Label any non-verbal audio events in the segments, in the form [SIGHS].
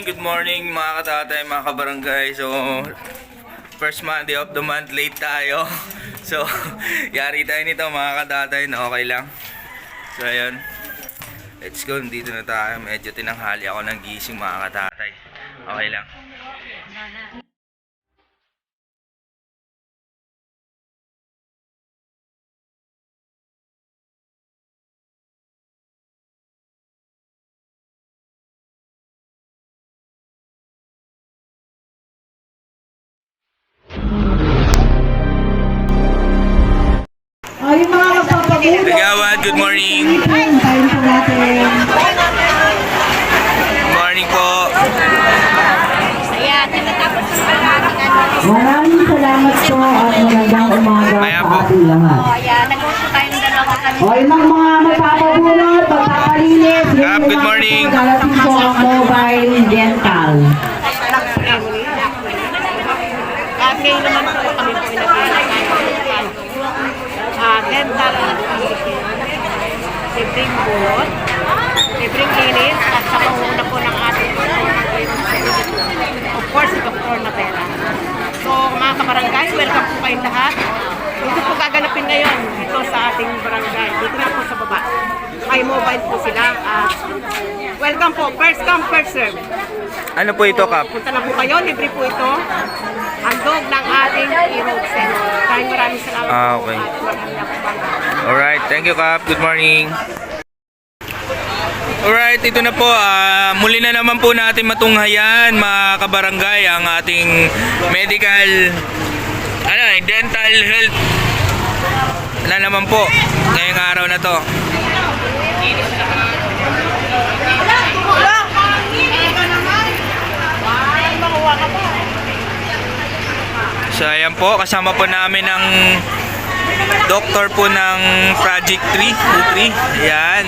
morning, good morning mga katatay, mga kabarangay. So, first Monday of the month, late tayo. [LAUGHS] So, [LAUGHS] yari tayo nito mga katatay na okay lang. So, ayun. Let's go, dito na tayo. Medyo tinanghali ako ng gising mga katatay. Okay lang. Good morning. Tayo po natin. Good morning po. Natin. Maraming salamat po at magandang umaga Maya sa po. ating lahat. O, ayan, nag-uso tayong dalawa kami. O, yung mga mga magpapabulot, magpapalinis. Kap, good morning. Darating po ang mobile dental. Okay naman po kami po nag-aaral. Ah, dental libreng bulot, libreng linis, at sa panguna po ng ating of course, si Dr. Natera. So, mga kabarangay, po kayong lahat. Dito po gaganapin ngayon dito sa ating barangay. Dito na po sa baba. May mobile po sila. At welcome po. First come, first serve. Ano po ito, Kap? Punta na po kayo, libre po ito. Handog ng ating e-road center. Maraming maraming salamat Ah, po. okay. At magandang umaga. Alright, thank you Kap. Good morning. Alright, ito na po. ah, muli na naman po natin matunghayan mga kabarangay ang ating medical ano, eh, dental health na naman po ngayong araw na to. So ayan po, kasama po namin ang doktor po ng Project 3, 3. Ayan.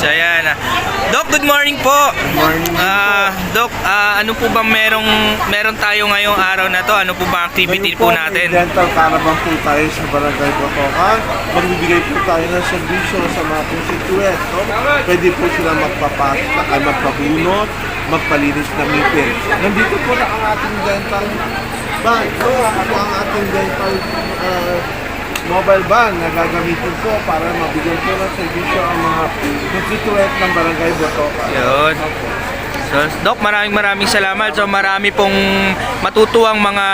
So ayan. Ah. Doc, good morning po. morning Ah, Doc, ah, ano po ba merong meron tayo ngayong araw na to? Ano po ba activity po natin? Dental caravan po tayo sa Barangay Botokan. Magbibigay po tayo ng servisyo sa mga constituent. No? Pwede po sila magpapasta, ay magpabunot, magpalinis ng ngipin. Nandito po na ang ating dental? Ako po ang ating dental ah, mobile van na gagamitin po para mabigyan po ng servisyo ang mga constituent ng Barangay Botokan. Yun. So, Doc, maraming maraming salamat. So, marami pong matutuwang mga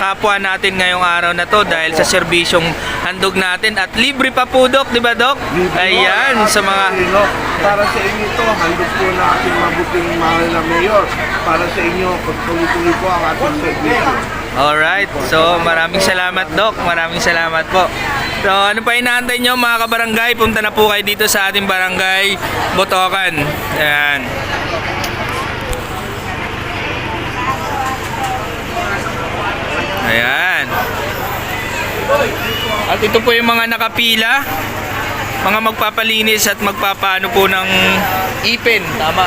kapwa natin ngayong araw na to dahil sa serbisyong handog natin at libre pa po, Doc, di ba, Doc? Libre Ayan, sa mga. Para sa inyo ito, handog po na ating mabuting mahal na mayor. Para sa inyo, pagtuloy-tuloy po ang ating servisyo. Alright, so maraming salamat Doc, maraming salamat po. So ano pa inaantay nyo mga kabarangay, punta na po kayo dito sa ating barangay Botokan. Ayan. Ayan. At ito po yung mga nakapila, mga magpapalinis at magpapaano po ng ipin. Tama.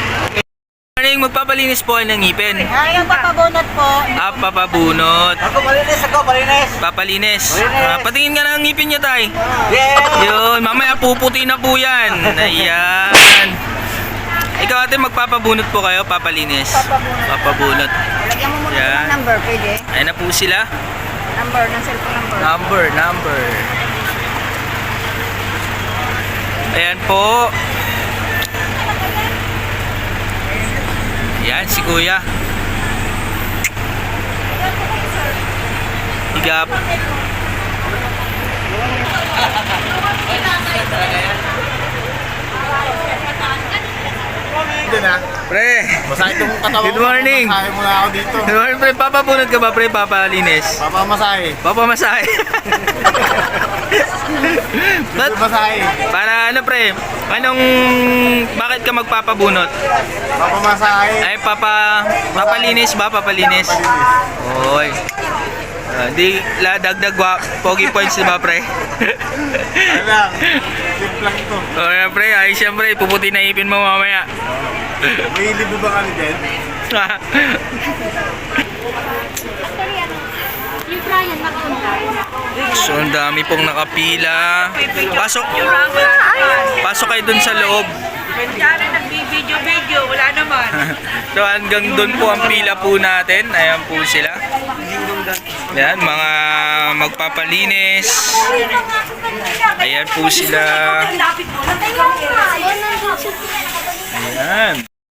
Morning, magpapalinis po ng ngipin. Ayaw pa pabunot po. Ah, papabunot. Ako malinis, ako malinis. Papalinis. Ah, patingin ka ng ngipin niya, tay. Yeah! Yun, mamaya puputi na po yan. Ayan. Ikaw ate, magpapabunot po kayo, papalinis. Papabunot. Lagyan mo muna ng number, pwede? Ayan na po sila. Number, ng cellphone number. Number, number. Ayan po. Ayan, si kuya. Higap. Doon ah. Pre! Masahe itong katawan Good morning. Masahe muna ako dito. Good morning, pre. Papabunot ka ba, pre? Papalinis? Papamasahe. Papamasahe. [LAUGHS] Ba't? Masahe. Para ano, pre? Anong... Bakit ka magpapabunot? Papamasahe. Ay, papa... Papalinis ba? Papalinis? Oy. Ah, di la dagdag wa pogi points di ba pre? Ano. Tip lang ito. o yan pre, ay siyempre puputi na ipin mo mamaya. May libo ba kami din? So ang dami pong nakapila. Pasok. Pasok kayo dun sa loob. Kunyari nagbibideo-video, wala naman. so hanggang dun po ang pila po natin. Ayan po sila. Ayan, mga magpapalinis. Ayan po sila. Ayan.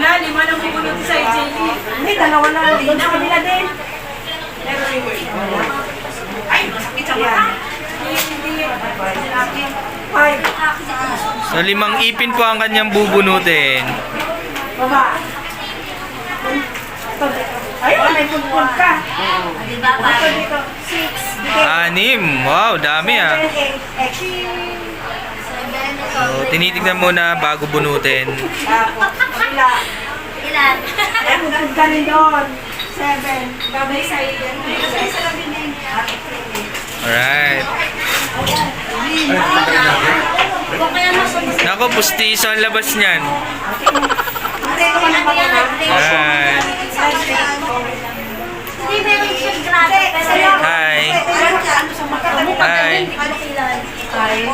Wala, lima na bubunod sa IJE. Hindi, dalawa na. Doon sa kanila din. So limang ipin po ang kanyang bubunutin. Baba. Ayun, may pulpul ka. Anim. Wow, dami ah. So, tinitignan muna bago bunutin. Kabila. Ilan? Ayun, ang galing doon. Seven. Gabay sa iyo. Gabay sa labi na yun. Alright. Kung. Nako, pustiso ang labas niyan. Alright. Hindi meron siyang grabe. Pero Hi. Hi.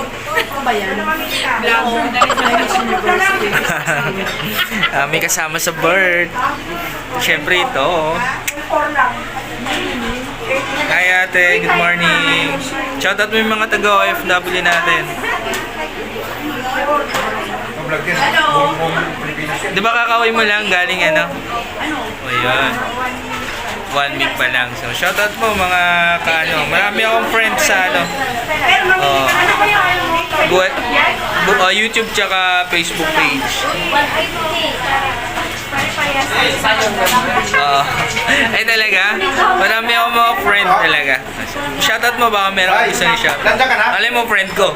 [LAUGHS] [LAUGHS] Ah, may kasama sa bird. Siyempre ito. oh. Hi ate, good morning. Shoutout mo yung mga taga-OFW natin. Di ba kakaway mo lang galing ano? O yun. One week pa lang. So shoutout mo mga kaano. Marami akong friends sa ano. Oh. Bu- bu- oh, YouTube tsaka Facebook page. 150. Oo. Ay talaga? Marami akong mga friend talaga. Shoutout mo baka meron ka gusto ni shout. Nandiyan ka na? Alam mo friend ko.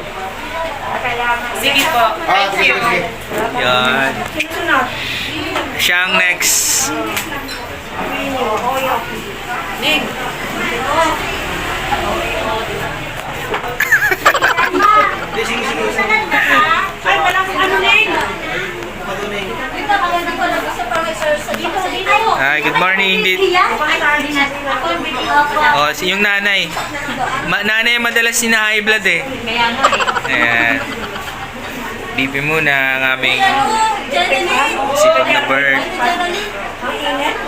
Sige po. Ah, sige, sige. Yan. Siya ang next. Ning. Ay, walang ano dito. Hi, good morning. Di- Yan? Ako yung video ako. oh, si yung nanay. Ma- nanay madalas sina high blood eh. Kaya nga eh. Ayan. BP muna ang aming sipag na bird. Janine.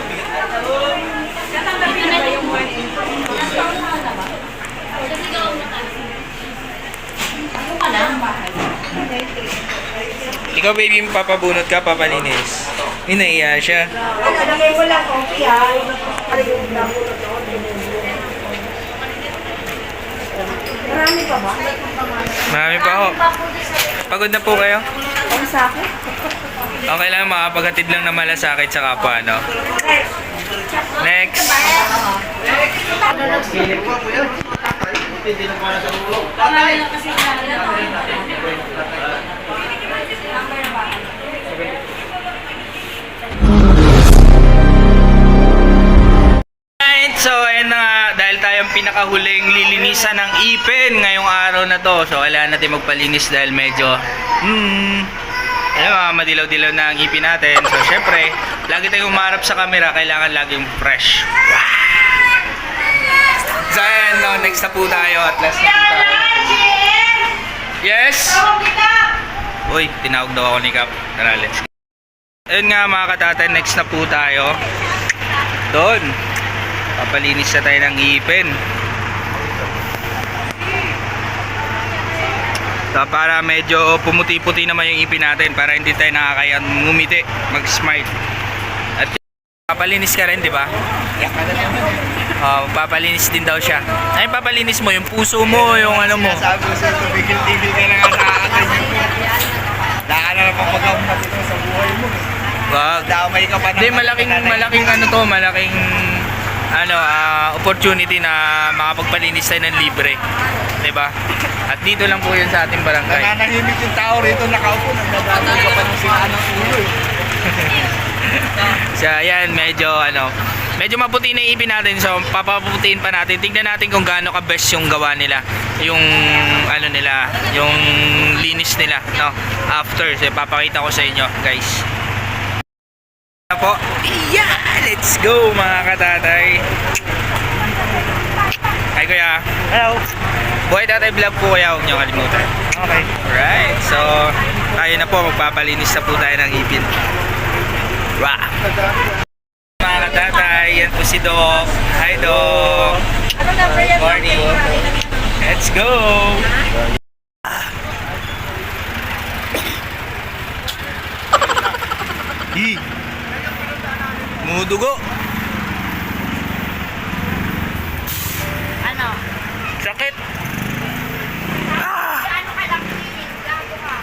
Ikaw baby, papabunot ka, papalinis. Inaiya siya. Lagay mo lang coffee ha. Marami pa ba? Marami pa ako. Pagod na po kayo? Ang sa akin? Okay lang, makapaghatid lang na malasakit sa kapwa, no? Next. Alright, so ayun na nga, dahil tayong pinakahuling lilinisan ng ipin ngayong araw na to. So wala natin magpalinis dahil medyo, hmm, alam mo, madilaw-dilaw na ang ipin natin. So syempre, lagi tayong umarap sa camera, kailangan laging fresh. Wow! So ayan, no, next na po tayo at last na po tayo. Yes? Uy, tinawag daw ako ni Cap. Tara, let's go. Ayun nga mga katatay, next na po tayo. Doon. Papalinis na tayo ng ipin. So, para medyo pumuti-puti naman yung ipin natin para hindi tayo nakakaya ngumiti, mag-smile. At papalinis ka rin, di ba? Oh, papalinis din daw siya. Ay, papalinis mo yung puso mo, yung ano mo. Sabi ko sa'yo, tumigil-tigil ka na nga sa akin. Daka na lang pagpagkamulat ito sa buhay mo. Wag. Damay ka pa na. Hindi, malaking, malaking ano to, malaking ano, ah, opportunity na makapagpalinis tayo ng libre. ba? At dito lang po yun sa ating barangay. Nananahimik yung tao rito nakaupo. Nagdadamay ka pa ng sinaan ng ulo eh. [LAUGHS] So, ayan, medyo ano, medyo maputi na ipin natin. So, papaputiin pa natin. Tingnan natin kung gaano ka-best yung gawa nila. Yung, ano nila, yung linis nila, no? After, so, papakita ko sa inyo, guys. Na po. Yeah! Let's go, mga katatay. Hi, kuya. Hello. Buhay tatay vlog po kaya huwag niyo kalimutan. Okay. Alright, so tayo na po, magpapalinis na po tayo ng ipin. Wow! Mga katatay, yan po si Doc. Hi Doc! Good morning! Let's go! Hi! Mudugo! Ano? Sakit! Ano ka lang? Gago ka.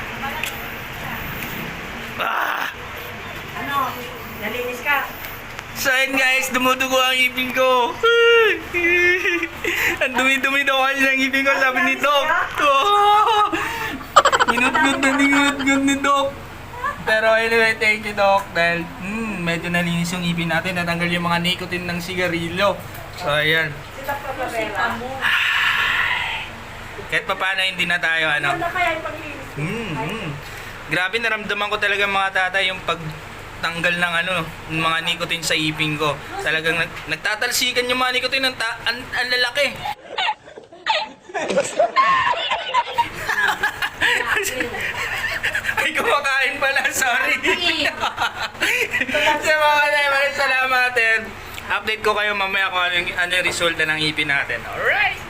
Ah! Ano? Nalinis ka? So ayun guys, dumudugo ang ipin ko. [LAUGHS] ang dumi-dumi daw kasi ng ipin ko, sabi ni Doc. [LAUGHS] Oh! Ginut-gut na ginut-gut ni Doc. Pero anyway, thank you Doc. Dahil hmm, medyo nalinis yung ipin natin. Natanggal yung mga nicotine ng sigarilyo. So ayan. [SIGHS] Kahit pa paano hindi na tayo ano. Ano kaya yung paglinis? Mm, mm. Grabe naramdaman ko talaga mga tatay yung pagtanggal ng ano, ng mga nicotine sa ipin ko. Talagang nag, nagtatalsikan yung mga nicotine ng ta- ang, ang lalaki. [LAUGHS] Ay, kumakain pala, sorry. [LAUGHS] Sa mga maraming salamat. And update ko kayo mamaya kung ano yung, ano yung resulta ng ipin natin. Alright!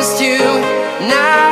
close to now.